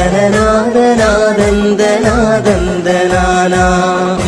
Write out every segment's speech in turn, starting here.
தனநாத நாதந்த நாதந்த நானா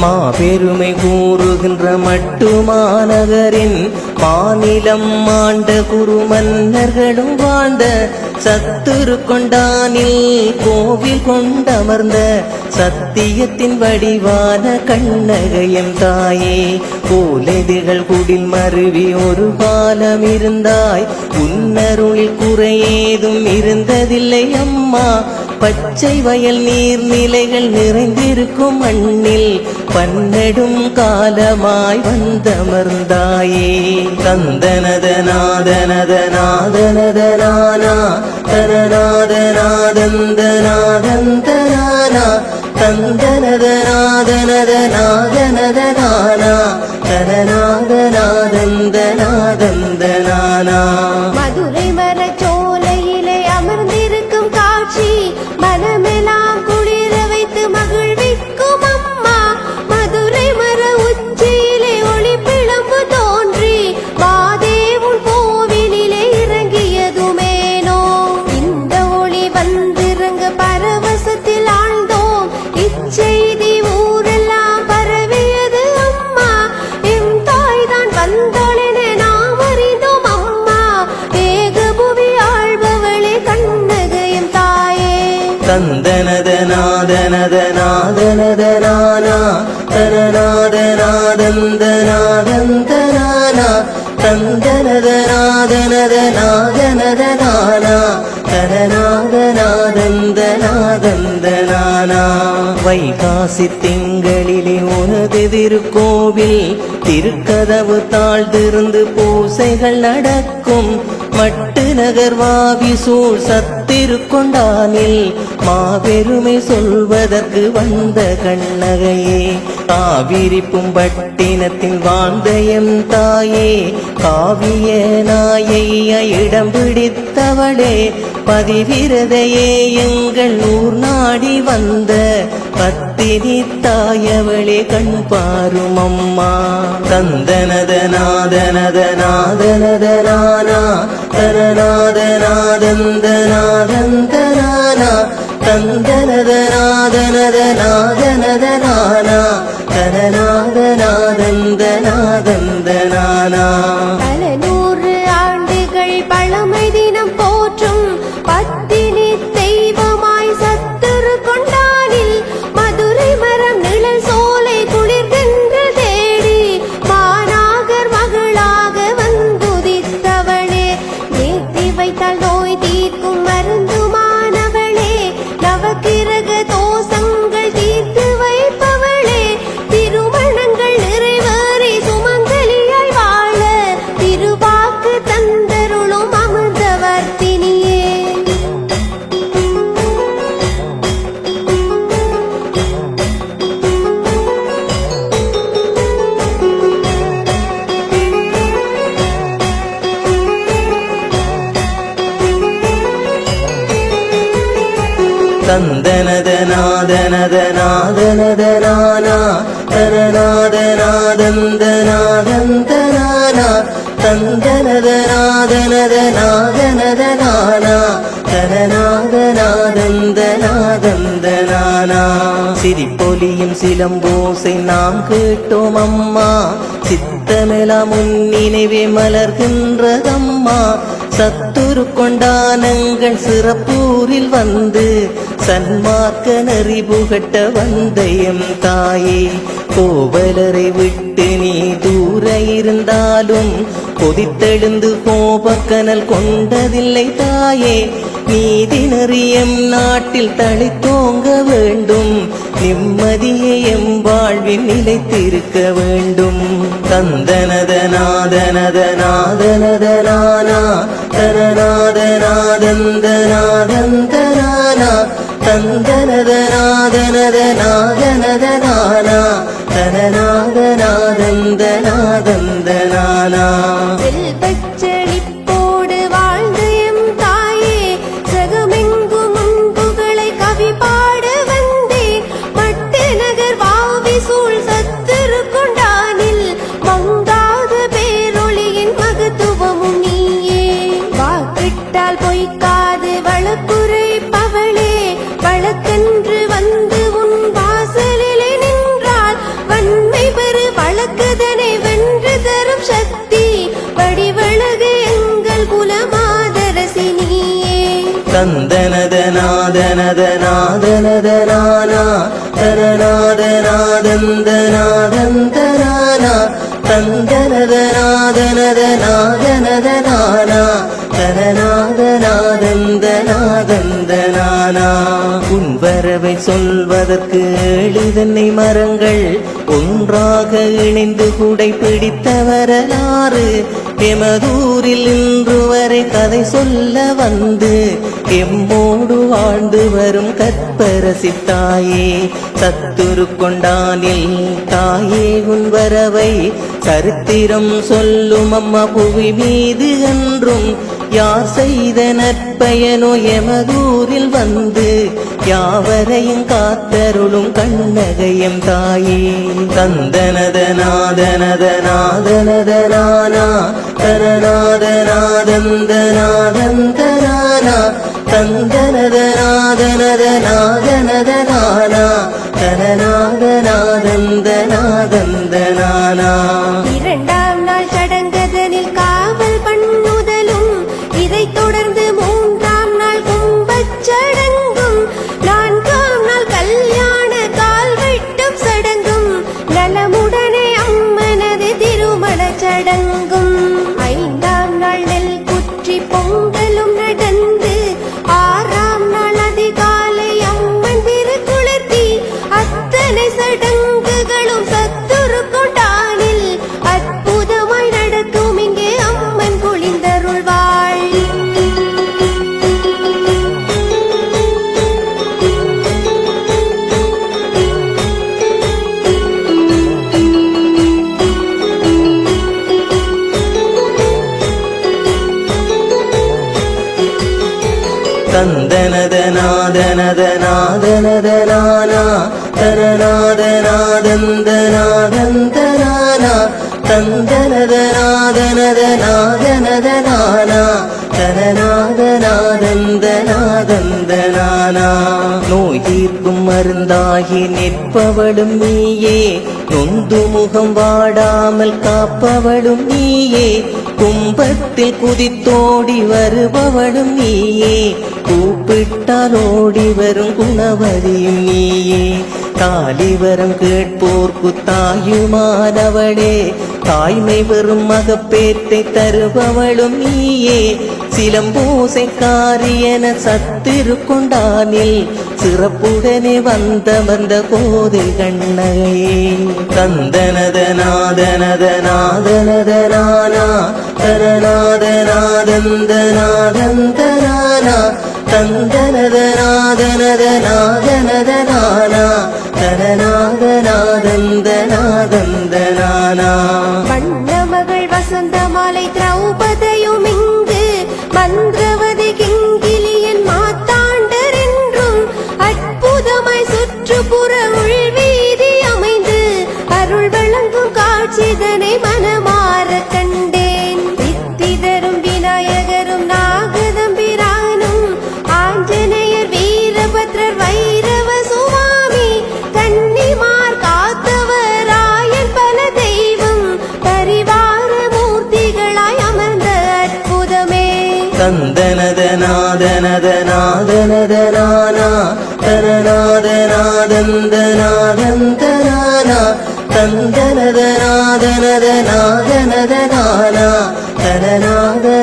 மாபெருமை கூறுகின்ற மட்டுமாநகரின் மாநிலம் ஆண்ட குரு மன்னர்களும் வாழ்ந்த சத்துரு கொண்டானில் கோவில் கொண்டமர்ந்த சத்தியத்தின் வடிவான கண்ணகையம் தாயே கோலெதிர்கள் குடில் மருவி ஒரு பாலம் இருந்தாய். உன்னருளில் குறையேதும் இருந்ததில்லை அம்மா. பச்சை வயல் நீர்நிலைகள் நிறைந்திருக்கும் மண்ணில் பன்னெடும் காலமாய் வந்தமர்ந்தாயே. தந்தனத நாதனத நாதனத நானா தனநாத நாதந்த நாதந்த நானா தந்தனத நாதனத நாதனத நானா தனநாத நாதந்த நாதந்த நானா நாதந்த நாதந்த நானா வைகாசி திங்களிலே திருக்கோவில் திருக்கதவு தாழ்ந்திருந்து பூசைகள் நடக்கும். மட்டு நகர் சூழ் சத்திருக்கொண்டானில் மாபெருமை சொல்வதற்கு வந்த கண்ணகையே. காவிரிப்பும் பட்டினத்தில் வாழ்ந்த எம் தாயே காவிய நாயைய இடம் பிடித்தவளே. பதிவிரதையே எங்கள் ஊர் நாடி வந்த பத்தினி தாயவளே கண் பாரும் அம்மா. தந்தனத நாதனத நாதனத நானா தனநாத நாதந்த நாதந்த நானா தந்தனத நாதனத நாதனத நானா தனநாத நாதந்த நாதந்த நானா நாதந்த நாதந்த நானா தந்தனத சிரிப்பொலியும் சிலம்போசை நாம் கேட்டோம் அம்மா சித்தமெலாம் உன் நினைவே மலர்கின்றதம்மா. சத்துரு கொண்டானங்கள் சிறப்பூரில் வந்து சன்மார்க்க நெறி புகட்ட வந்தயம் தாயே. கோவலரை விட்டு நீ தூர இருந்தாலும் கொதித்தெழுந்து கோபக்கனல் கொண்டதில்லை தாயே. நீதி நெறியம் நாட்டில் தளித்தோங்க வேண்டும். நிம்மதியை எம் வாழ்வில் நிலைத்திருக்க வேண்டும். தந்தனத நாதனத நாதனத நானா தனநாத நாதந்த நாதந்த நானா தந்தனத நாதனத நாதனத நானா தனநாத நாதந்த நாதந்த நானா நாதனத நாதனத நானா தனநாத உன் சொல்வதற்கு எழுதன்னை மரங்கள் ஒன்றாக இணைந்து கூடை பிடித்த வரலாறு எமதூரில் இன்று வரை கதை சொல்ல வந்து எம்மோடு வாழ்ந்து வரும் கற்பரசி தாயே சத்துரு கொண்டானில் தாயே உன் வரவை சரித்திரம் சொல்லும் அம்மா புவி மீது என்றும் யார் செய்த நற்பயனோ எமதூரில் வந்து யாவரையும் காத்தருளும் கண்ணகையம் தாயே. தந்தனத நாதனத நாதனத நானா தனநாத நாதந்த நாதந்த நானா தந்தனத நாதனத நாதனத நானா தனநாத நாதந்த நாதந்த நானா நாதனத நாதனத நானா தனநாத நோய் தீர்க்கும் மருந்தாகி நிற்பவளும் நீயே. நொந்து முகம் வாடாமல் காப்பவளும் நீயே. கும்பத்தில் குதித்தோடி வருபவளும் நீயே. கூப்பிட்டால் ஓடி வரும் குணவதியும் நீயே. தாலிவரம் கேட்போர்க்கு தாயுமானவளே தாய்மை வெறும் மகப்பேத்தை தருபவளும் நீயே. சிலம்பூசைக்காரி என சத்திரு கொண்டானில் சிறப்புடனே வந்த வந்த கோதை கண்ணகையே. தந்தனத நாதனத நாதனத நானா தரநாத நாதந்த நாதந்த நானா தந்தனத நாதனத நாதனத நானா தனநாத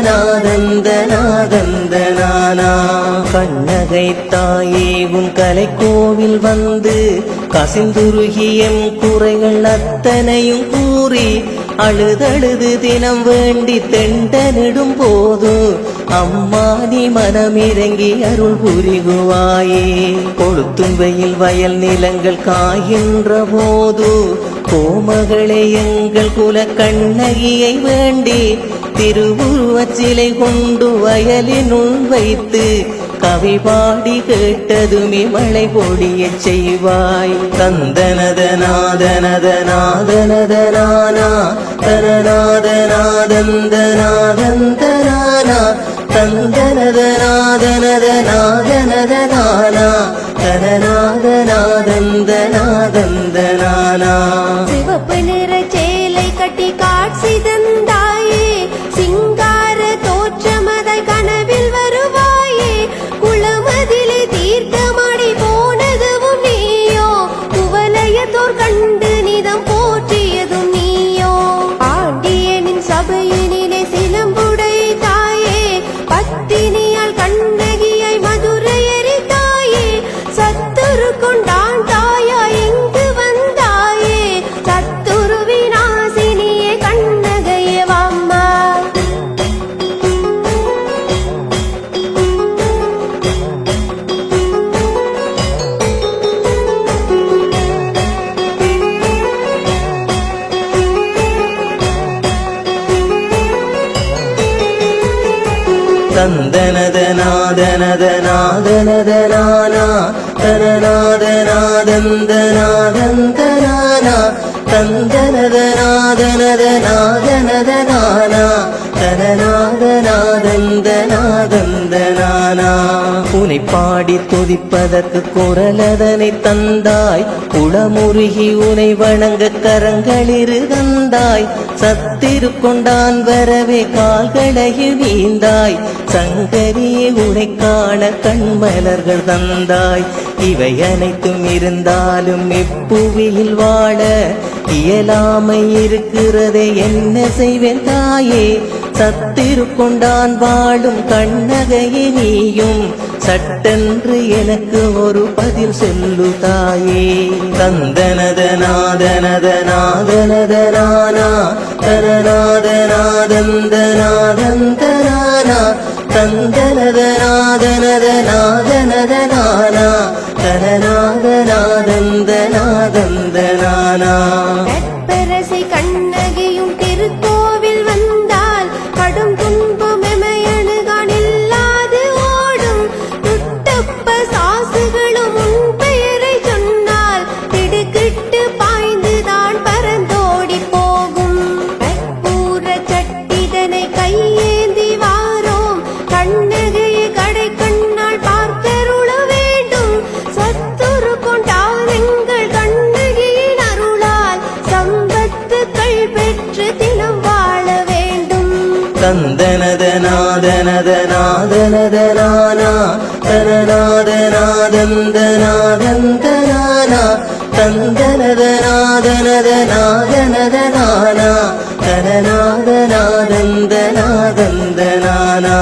நாதந்த நாதந்த நானா கண்ணகை தாயே உன் கலைக்கோவில் வந்து கசிந்துருகியம் குறைகள் அத்தனையும் கூறி அழுதழுது தினம் வேண்டி தெண்டனிடும் போதும் அம்மா நீ மனமிறங்கி அருள் புரிகுவாயே. கொளுத்தும் வெயில் வயல் நிலங்கள் காய்கின்ற போது கோமகளே எங்கள் குல கண்ணகியை வேண்டி திருவுருவச் சிலை கொண்டு வயலினுள் வைத்து கவி பாடி கேட்டதுமே மழை பொடிய செய்வாய். தந்தனதநாதனதநாதனதனானா தனநாதநாதந்தநாதந்தனானா நாதனத நானா தனநாத நாதந்த நாதந்த நானா தந்தனத நாதனத நாதனத நானா தனநாத நாதந்த நாதந்த நானா சிவப்பு நிற சேலை கட்டி காட்சி தனநாதனாதந்தனாதந்தனானா தந்தனதனாதனதனாதனதனானா தனநாதனாதந்தனாதந்தனானா. உனை பாடி துதிப்பதற்கு குரலதனை தந்தாய் குளமுருகி உனை வணங்க கரங்களிரு தந்தாய் சத்திரு கொண்டான் வரவே கால்களையில் வீந்தாய் சங்கரியே உனை காண கண்மலர்கள் தந்தாய். இவை அனைத்தும் இருந்தாலும் இப்புவியில் வாழ இயலாமை இருக்கிறதே என்ன செய்வேன் தாயே? சத்திரு கொண்டான் வாழும் கண்ணகையே நீயும். சட்டென்று எனக்கு ஒரு பதில் சொல்லு தாயே. தந்தனதனாதனதனாதனதனானா தனநாதனாதந்தனாதந்தனானா தந்தனதனாதனதனாதனதனானா. தனநாதனாதந்தனாதந்தனானா கற்பரசை தந்தனதனாதனதனாதனதனானா தனநாதனாதந்தனாதந்தனானா தந்தனதனாதனதனாதனதனானா தனநாதனாதந்தனாதந்தனானா.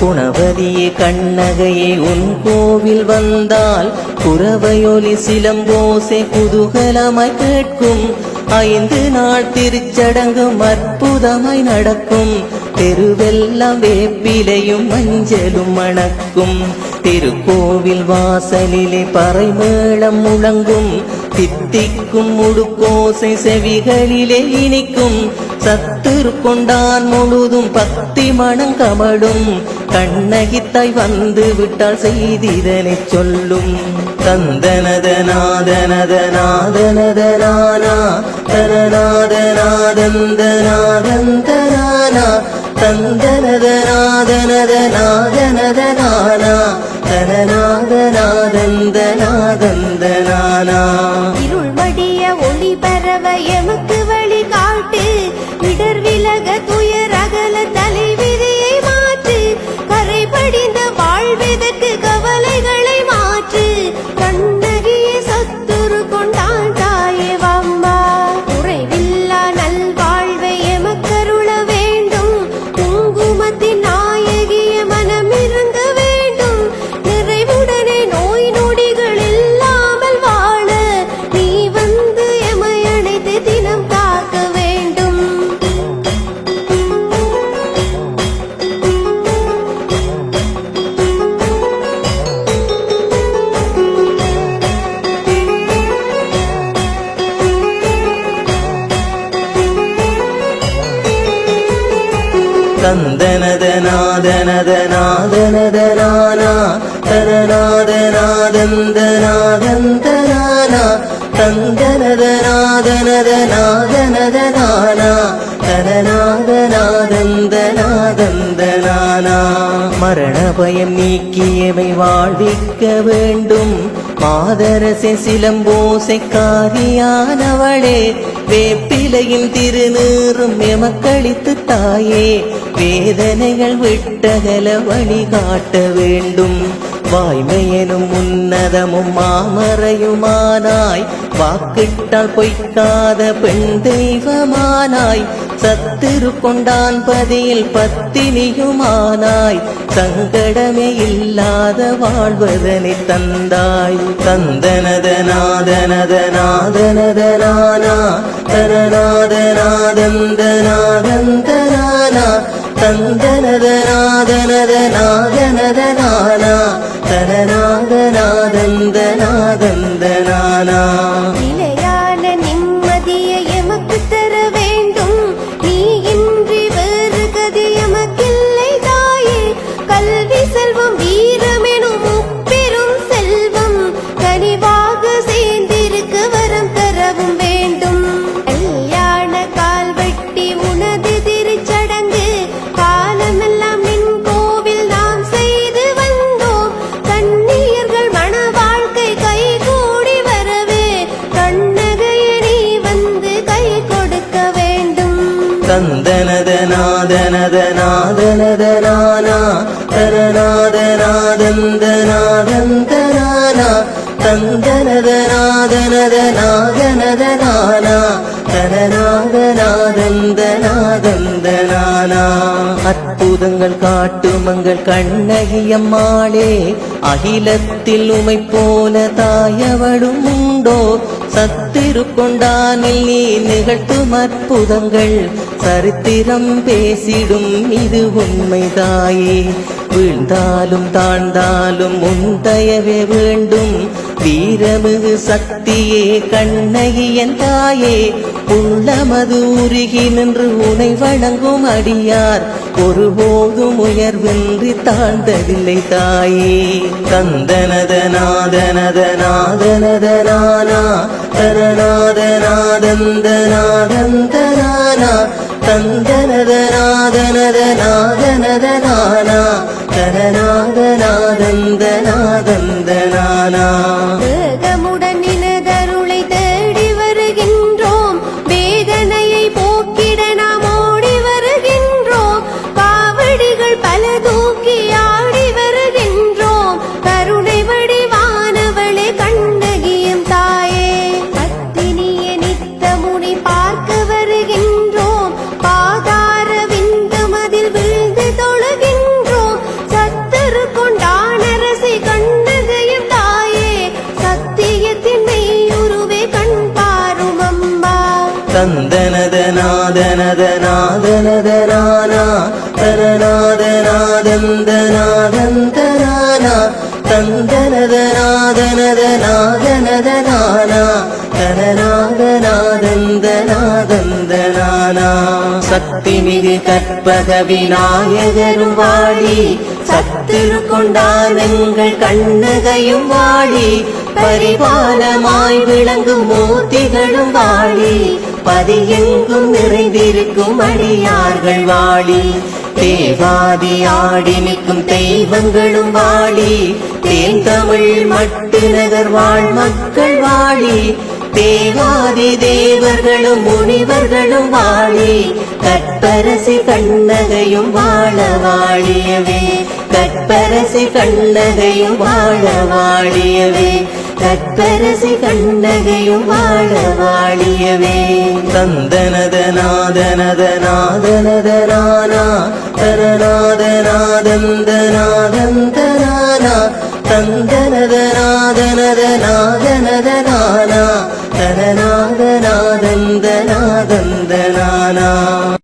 குணவதியே கண்ணகையே உன் கோவில் வந்தால் குறவையொலி சிலம்போசை குதூகலமாய் கேட்கும். ஐந்து நாள் திருச்சடங்கும் அற்புதமாய் நடக்கும். தெருவெல்லாம் வேப்பிலையும் மஞ்சளும் மணக்கும். திருக்கோவில் வாசலிலே பறைமேளம் முழங்கும். தித்திக்கும் முடுக்கோசை செவிகளிலே இனிக்கும். சத்துரு கொண்டான் முழுதும் பக்தி மனம் கமடும் கண்ணகித்தாய் வந்து விட்டால் செய்திதனை சொல்லும். தந்தனதனாதனதனாதனதனானா தனநாதனாதந்தனாதந்தனானா தந்தனதனாதனதனாதனதனானா தனநாதனாதந்தனாதந்தனானா தனநாதனாதந்தனாதந்தனானா தந்தனதனாதனதனாதனதனானா தனநாதனாதந்தனாதந்தனானா மரண பயம் நீக்கியவை வாழ்விக்க வேண்டும். மாதரசை சிலம்போசை காரியானவளே வேப்பிலையும் திருநீறும் எமக்களித்து தாயே வேதனைகள் விட்டகல வழிகாட்ட வேண்டும். வாய்மையனும் உன்னதமும் மாமறையுமானாய். வாக்கிட்டால் பொய்க்காத பெண் தெய்வமானாய். சத்திரு கொண்டான் பதியில் பத்தினியுமானாய். சங்கடமே இல்லாத வாழ்வதனை தந்தாய். தந்தனதநாதனதநாதனதனானா தனநாதநாதந்தநாதந்தனானா தந்தனதநாதனதநாதனதனா தனநாதனாதந்தனாதந்தனானா தந்தனத நாதனத நாதனத நானா தரநாத நாதந்த நாதந்த நானா தந்தனத நாதனத நாதனத நானா தரநாத நாதந்த நாதந்த நானா அற்புதங்கள் காட்டுமங்கள் கண்ணகியம்மாளே அகிலத்தில் உமை போல தாயவளும் உண்டோ சத்திருக்கொண்டானில் நீ நிகழ்த்தும் அற்புதங்கள் சரித்திரம் பேசிடும் இது உண்மைதாயே வீழ்ந்தாலும் தாழ்ந்தாலும் உன் தயவே வேண்டும். வீரமிகு சக்தியே கண்ணகியன் தாயே. உள்ளமது உருகி நின்று உனை வணங்கும் அடியார். ஒருபோதும் உயர்வின்றி தாழ்ந்ததில்லை தாயே. கந்தனத நாதனத நாதனத நானா தரநாத நாதந்த நாதந்த நானா தந்தனத நாதனத நாதந்த நாதந்த நானா சக்தி மிகு கற்பக விநாயகரும் வாழி சத்திரு கொண்டான் எங்கள் கண்ணகையும் வாழி பரிபாலமாய் விளங்கும் மூர்த்திகளும் வாழி. பதியெங்கும் நிறைந்திருக்கும் அடியார்கள் வாழி. தேவாதி ஆடி நிற்கும் தெய்வங்களும் வாழி. தேன் தமிழ் மட்டு நகர் வாழ் மக்கள் வாழி. தேவாதி தேவர்களும் முனிவர்களும் வாழி. கற்பரசி கண்ணகையும் வாழ வாழியவே. கற்பரசி கண்ணகையும் வாழ வாழியவே. கற்பரசி கண்ணகையும் வாழ வாழியவே. தந்தனத நாதனத நாதனத நானா தரநாத நாதந்த நாதந்த நானா தந்தனத நாதனத நாதனத நானா தரநாத நாதந்த நாதந்த நானா